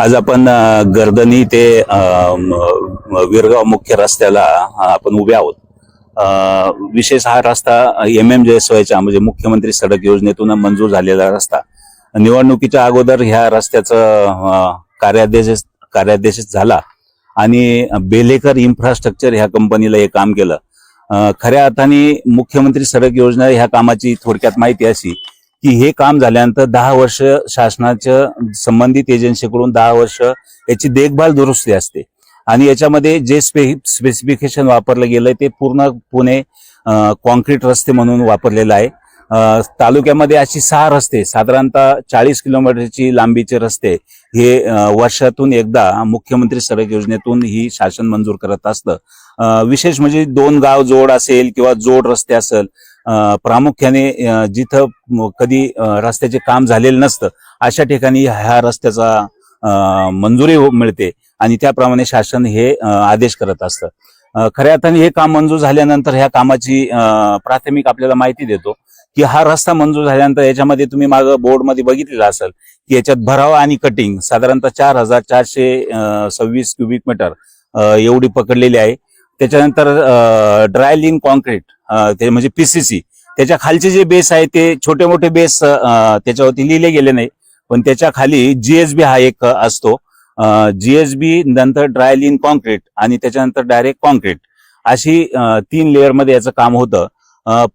आज आपण गर्दनी ते विरगाव मुख्य रस्त्याला आपण उभे आहोत. विशेष हा रस्ता एम एम जयस्वायच्या म्हणजे मुख्यमंत्री सडक योजनेतून मंजूर झालेला रस्ता. निवडणुकीच्या अगोदर ह्या रस्त्याचं कार्यादेश कार्यादेश झाला. आणि बेलेकर इन्फ्रास्ट्रक्चर ह्या कंपनीला हे काम केलं. खऱ्या अर्थाने मुख्यमंत्री सडक योजना ह्या कामाची थोडक्यात माहिती अशी की हे काम झाल्यानंतर दहा वर्ष शासनाच्या संबंधित एजन्सीकडून दहा वर्ष याची देखभाल दुरुस्ती असते. आणि याच्यामध्ये जे स्पे स्पेसिफिकेशन वापरलं गेलंय ते पूर्ण पुणे कॉन्क्रीट रस्ते म्हणून वापरलेलं आहे. तालुक्यामध्ये अशी सहा रस्ते साधारणतः चाळीस किलोमीटरची लांबीचे रस्ते हे वर्षातून एकदा मुख्यमंत्री सडक योजनेतून ही शासन मंजूर करत असतं. विशेष म्हणजे दोन गाव जोड असेल किंवा जोड रस्ते असेल प्रामुख्याने जिथं कधी रस्त्याचे काम झालेलं नसतं अशा ठिकाणी ह्या रस्त्याचा मंजुरी हो, मिळते आणि त्याप्रमाणे शासन हे आदेश करत असतं. खऱ्या अर्थाने हे काम मंजूर झाल्यानंतर ह्या कामाची प्राथमिक आपल्याला माहिती देतो की हा रस्ता मंजूर झाल्यानंतर याच्यामध्ये तुम्ही माग बोर्डमध्ये बघितलेला असेल की याच्यात भराव आणि कटिंग साधारणतः चार हजार चारशे सव्वीस क्युबिक मीटर एवढी पकडलेली आहे. त्याच्यानंतर ड्रायलिंग कॉन्क्रीट ते म्हणजे पीसीसी त्याच्या खालचे जे बेस आहे ते छोटे मोठे बेस त्याच्यावरती लिहिले गेले नाही. पण त्याच्याखाली जीएसबी हा एक असतो. जीएसबी नंतर ड्राय लिन कॉन्क्रीट आणि त्याच्यानंतर डायरेक्ट कॉन्क्रीट अशी तीन लेअरमध्ये याचं काम होतं.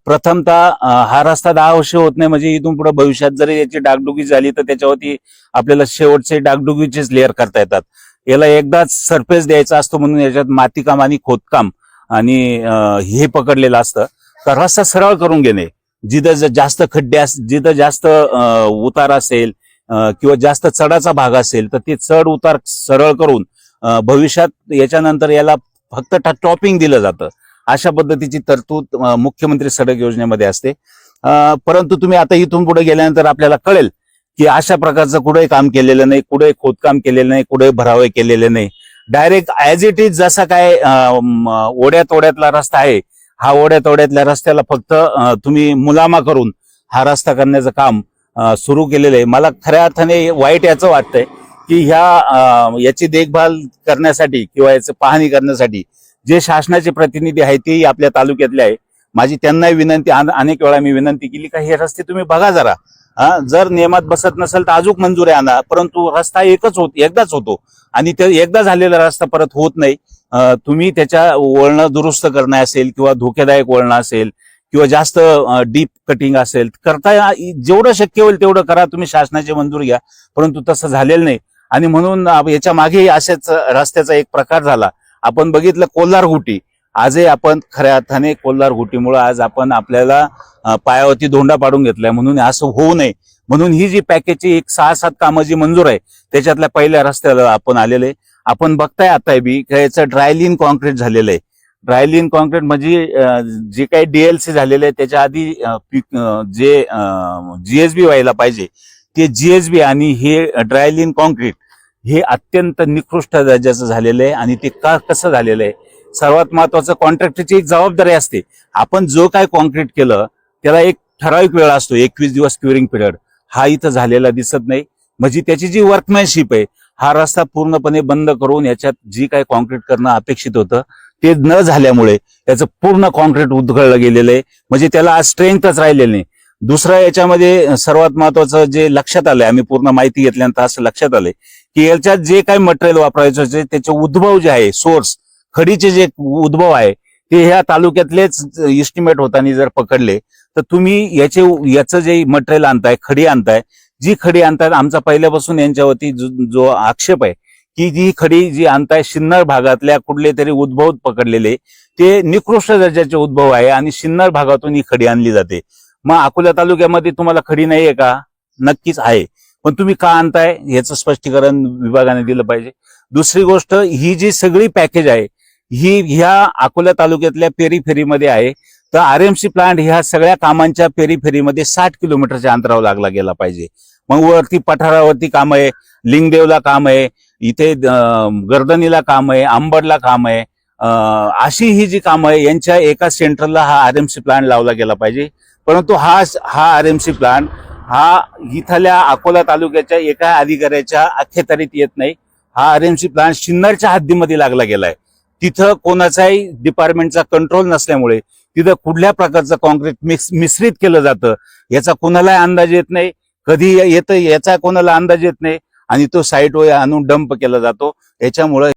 प्रथमतः हा रस्ता दहा वर्ष होत नाही. म्हणजे इथून पुढे भविष्यात जरी याची डागडुगी झाली तर त्याच्यावरती आपल्याला शेवटचे डागडुगीचेच लेअर करता येतात. याला एकदाच सरफेस द्यायचा असतो म्हणून याच्यात मातीकाम आणि खोदकाम आणि हे पकडलेलं असतं. तर रस्ता सरळ करून घेणे. जिथं जास्त खड्डे अस जिथं जास्त उतार असेल किंवा जास्त चढाचा भाग असेल तर ते चढ उतार सरळ करून भविष्यात याच्यानंतर याला फक्त टॉपिंग दिलं जातं. अशा पद्धतीची तरतूद मुख्यमंत्री सडक योजनेमध्ये असते. परंतु तुम्ही आता इथून पुढे गेल्यानंतर आपल्याला कळेल की अशा प्रकारचं कुठेही काम केलेलं नाही कुठेही खोदकाम केलेलं नाही कुठेही भरावे केलेले नाही. डायरेक्ट ऍज इट इज जसा काय ओढ्या तोड्यातला रस्ता आहे हा ओढ्या तोड्यातल्या रस्त्याला फक्त तुम्ही मुलामा करून हा रस्ता करण्याचं काम सुरू केलेलं आहे. मला खऱ्या अर्थाने वाईट याचं वाटतंय की ह्या याची देखभाल करण्यासाठी किंवा याचं पाहणी करण्यासाठी जे शासनाचे प्रतिनिधी आहेत तेही आपल्या तालुक्यातले आहे. माझी त्यांनाही विनंती अन- अनेक वेळा मी विनंती केली का हे रस्ते तुम्ही बघा जरा. हा जर नियमात बसत नसेल तर अजून मंजुरी आणा परंतु रस्ता एकच होत एकदाच होतो. आणि ते एकदा झालेला रस्ता परत होत नाही. तुम्ही त्याच्या वळणं दुरुस्त करणं असेल किंवा धोकेदायक वळणं असेल किंवा जास्त डीप कटिंग असेल करता जेवढं शक्य होईल तेवढं करा. तुम्ही शासनाची मंजुरी घ्या. परंतु तसं झालेलं नाही. आणि म्हणून याच्या मागे अशाच रस्त्याचा एक प्रकार झाला. आपण बघितलं कोल्हार गुटी आजही आपण खऱ्या अर्थाने कोल्हार गुटीमुळे आज आपण आपल्याला पायावरती धोंडा पाडून घेतलाय म्हणून असं होऊ नये. म्हणून ही जी पॅकेजची एक सहा सात कामं जी मंजूर आहे त्याच्यातल्या पहिल्या रस्त्याला आपण आलेले. आपण बघताय आता बी याचं ड्रायलिन कॉन्क्रीट झालेलं आहे. ड्रायलिन कॉन्क्रीट म्हणजे जे काही डीएलसी झालेलं आहे त्याच्या आधी जे जीएसबी व्हायला पाहिजे ते जीएसबी आणि हे ड्रायलिन कॉन्क्रीट हे अत्यंत निकृष्ट दर्जाचं झालेलं आहे आणि ते का कसं झालेलं आहे? सर्वात महत्वाचं कॉन्ट्रॅक्टरची एक जबाबदारी असते. आपण जो काय कॉन्क्रीट केलं त्याला एक ठराविक वेळ असतो एकवीस दिवस क्युरिंग पिरियड. हा इथं झालेला दिसत नाही. म्हणजे त्याची जी वर्कमॅनशिप आहे हा रस्ता पूर्णपणे बंद करून याच्यात जी काय कॉन्क्रीट करणं अपेक्षित होतं ते न झाल्यामुळे त्याचं पूर्ण कॉन्क्रीट उधळलं गेलेलं आहे. म्हणजे त्याला आज स्ट्रेंथच राहिलेलं नाही. दुसरं याच्यामध्ये सर्वात महत्वाचं जे लक्षात आलंय आम्ही पूर्ण माहिती घेतल्यानंतर असं लक्षात आलंय की याच्यात जे काही मटेरियल वापरायचं त्याचे उद्भव जे आहे सोर्स खडीचे जे उद्भव आहे ते ह्या तालुक्यातलेच इस्टिमेट होताना जर पकडले तर तुम्ही याचे याचं जे मटेरियल आणताय खडी आणताय जी खडी आणताय आमचा पहिल्यापासून यांच्यावरती जो आक्षेप आहे की जी खडी जी आणताय शिन्नर भागातल्या कुठले तरी उद्भव पकडलेले ते निकृष्ट दर्जाचे उद्भव आहे आणि शिन्नर भागातून ही खडी आणली जाते. मग अकोला तालुक्यामध्ये तुम्हाला खडी नाहीये का? नक्कीच आहे. पण तुम्ही का आणताय? याचं स्पष्टीकरण विभागाने दिलं पाहिजे. दुसरी गोष्ट ही जी सगळी पॅकेज आहे ही ह्या अकोला तालुक्यातल्या पेरीफेरीमध्ये आहे. तर आरएमसी प्लांट ह्या सगळ्या कामांच्या पेरीफेरीमध्ये साठ किलोमीटरच्या अंतरावर लागला गेला पाहिजे. मग वरती पठारावरती काम आहे लिंगदेवला काम आहे इथे गर्दनीला काम आहे आंबडला काम आहे अशी ही जी कामं आहे यांच्या एका सेंटरला हा आरएमसी प्लांट लावला गेला पाहिजे. परंतु हा हा आरएमसी प्लांट हा इथल्या अकोला तालुक्याच्या एका अधिकाऱ्याच्या अखेतरीत येत नाही. हा आरएमसी प्लांट सिन्नरच्या हद्दीमध्ये लागला गेलाय. तिथं कोणाचाही डिपार्टमेंटचा कंट्रोल नसल्यामुळे तिथं कुठल्या प्रकारचं कॉन्क्रीट मिक्स मिश्रित केलं जातं याचा कोणालाही अंदाज येत नाही. कधी येतं याचा कोणाला अंदाज येत नाही. आणि तो साईटवर आणून डंप केला जातो. याच्यामुळे